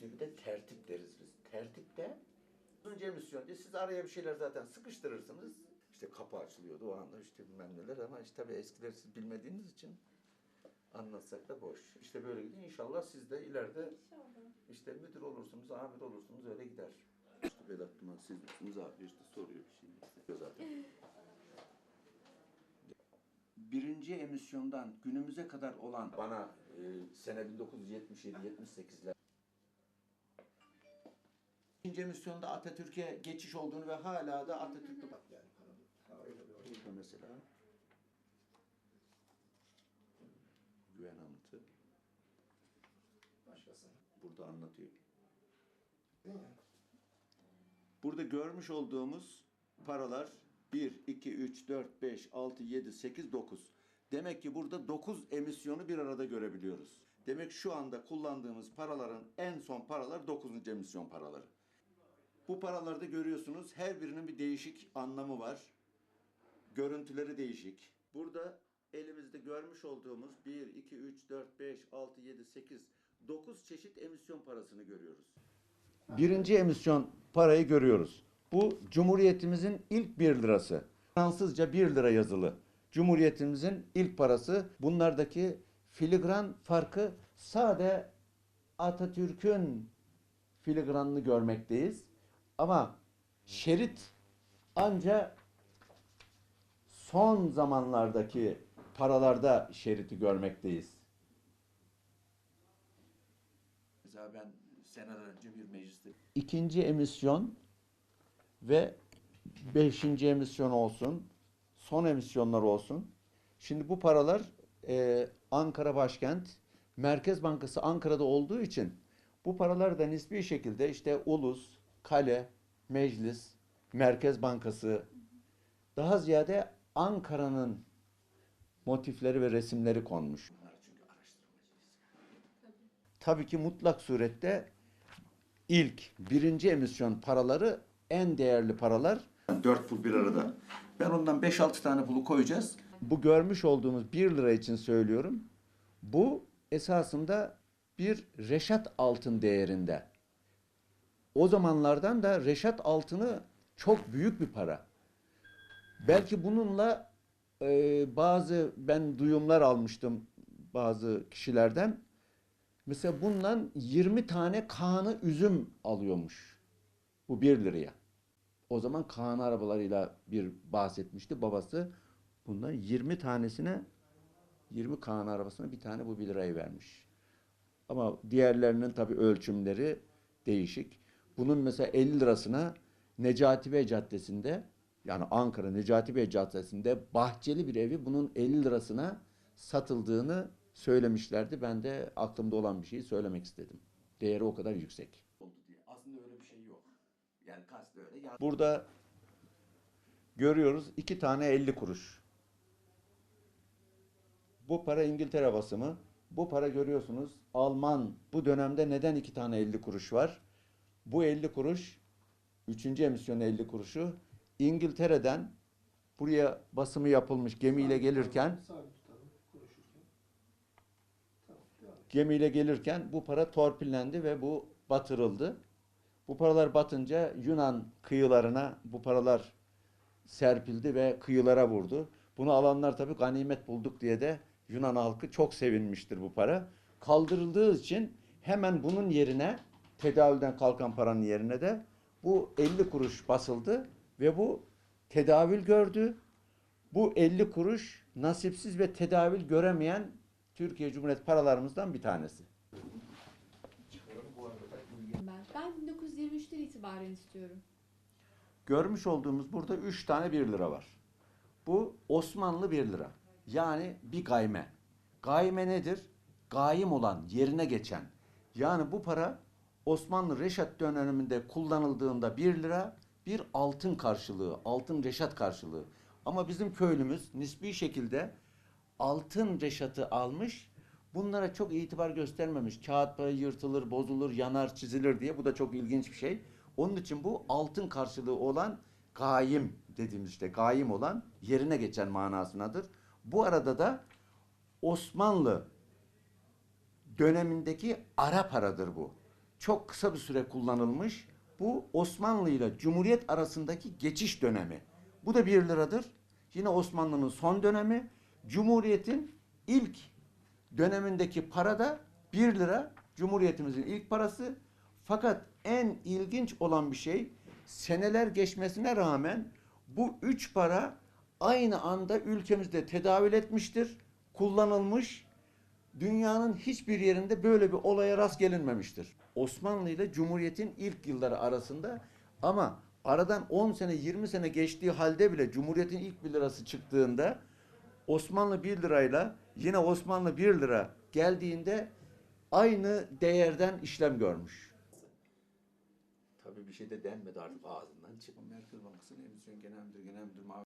Şimdi bir de tertip deriz biz. Tertipte uzunca emisyon diye siz araya bir şeyler zaten sıkıştırırsınız. İşte kapı açılıyordu o anda işte bilmem neler ama işte tabii eskileri siz bilmediğiniz için anlatsak da boş. İşte böyle gidiyor. İnşallah siz de ileride İnşallah. işte müdür olursunuz, amir olursunuz öyle gider. İşte Vedat Duman siz misiniz abi işte soruyor bir şey istiyor zaten. Birinci emisyondan günümüze kadar olan bana e, sene 1977-78'ler İkinci emisyonda Atatürk'e geçiş olduğunu ve hala da Atatürk'ü bak yani. Burada mesela güven anıtı Başkası. burada anlatıyor. Değil mi? Burada görmüş olduğumuz paralar 1, 2, 3, 4, 5, 6, 7, 8, 9. Demek ki burada 9 emisyonu bir arada görebiliyoruz. Demek şu anda kullandığımız paraların en son paralar 9. emisyon paraları. Bu paralarda görüyorsunuz her birinin bir değişik anlamı var. Görüntüleri değişik. Burada elimizde görmüş olduğumuz 1, 2, 3, 4, 5, 6, 7, 8, 9 çeşit emisyon parasını görüyoruz. Birinci emisyon parayı görüyoruz. Bu Cumhuriyetimizin ilk 1 lirası. Fransızca 1 lira yazılı. Cumhuriyetimizin ilk parası. Bunlardaki filigran farkı sade Atatürk'ün filigranını görmekteyiz. Ama şerit ancak son zamanlardaki paralarda şeriti görmekteyiz. Mesela ben seneler önce bir mecliste... İkinci emisyon ve beşinci emisyon olsun, son emisyonlar olsun. Şimdi bu paralar e, Ankara başkent, Merkez Bankası Ankara'da olduğu için bu paralar da nispi şekilde işte ulus, kale, meclis, Merkez Bankası daha ziyade Ankara'nın motifleri ve resimleri konmuş. Tabii ki mutlak surette ilk birinci emisyon paraları en değerli paralar. Dört pul bir arada. Ben ondan 5-6 tane pulu koyacağız. Bu görmüş olduğumuz 1 lira için söylüyorum. Bu esasında bir reşat altın değerinde. O zamanlardan da reşat altını çok büyük bir para. Belki bununla e, bazı ben duyumlar almıştım bazı kişilerden. Mesela bundan 20 tane kanı üzüm alıyormuş. Bu 1 liraya. O zaman Kaan arabalarıyla bir bahsetmişti babası. Bundan 20 tanesine 20 Kaan arabasına bir tane bu 1 lirayı vermiş. Ama diğerlerinin tabii ölçümleri değişik. Bunun mesela 50 lirasına Necati Bey Caddesi'nde yani Ankara Necati Bey Caddesi'nde bahçeli bir evi bunun 50 lirasına satıldığını söylemişlerdi. Ben de aklımda olan bir şeyi söylemek istedim. Değeri o kadar yüksek. Aslında öyle bir şey yok. Yani kastı öyle. Burada görüyoruz iki tane 50 kuruş. Bu para İngiltere basımı. Bu para görüyorsunuz Alman. Bu dönemde neden iki tane 50 kuruş var? Bu 50 kuruş, üçüncü emisyon 50 kuruşu İngiltere'den buraya basımı yapılmış gemiyle gelirken gemiyle gelirken bu para torpillendi ve bu batırıldı. Bu paralar batınca Yunan kıyılarına bu paralar serpildi ve kıyılara vurdu. Bunu alanlar tabii ganimet bulduk diye de Yunan halkı çok sevinmiştir bu para. Kaldırıldığı için hemen bunun yerine tedavülden kalkan paranın yerine de bu 50 kuruş basıldı ve bu tedavül gördü. Bu 50 kuruş nasipsiz ve tedavül göremeyen Türkiye Cumhuriyeti paralarımızdan bir tanesi. Ben. Ben 1923'ten itibaren istiyorum. Görmüş olduğumuz burada 3 tane 1 lira var. Bu Osmanlı 1 lira. Yani bir gayme. Gayme nedir? Gaim olan, yerine geçen. Yani bu para Osmanlı Reşat döneminde kullanıldığında 1 lira bir altın karşılığı, altın reşat karşılığı. Ama bizim köylümüz nispi şekilde altın reşatı almış. Bunlara çok itibar göstermemiş. Kağıt parayı yırtılır, bozulur, yanar, çizilir diye. Bu da çok ilginç bir şey. Onun için bu altın karşılığı olan gaim dediğimiz işte gaim olan yerine geçen manasındadır. Bu arada da Osmanlı dönemindeki ara paradır bu. Çok kısa bir süre kullanılmış. Bu Osmanlı ile Cumhuriyet arasındaki geçiş dönemi. Bu da 1 liradır. Yine Osmanlı'nın son dönemi. Cumhuriyet'in ilk dönemindeki para da 1 lira. Cumhuriyetimizin ilk parası. Fakat en ilginç olan bir şey seneler geçmesine rağmen bu üç para aynı anda ülkemizde tedavül etmiştir, kullanılmış. Dünyanın hiçbir yerinde böyle bir olaya rast gelinmemiştir. Osmanlı ile Cumhuriyet'in ilk yılları arasında ama aradan 10 sene 20 sene geçtiği halde bile Cumhuriyet'in ilk 1 lirası çıktığında Osmanlı 1 lirayla yine Osmanlı 1 lira geldiğinde aynı değerden işlem görmüş. Tabii bir şey de denmedi artık ağzından çıktı. Merkez Bankası'nın emisyon genel müdür, genel müdür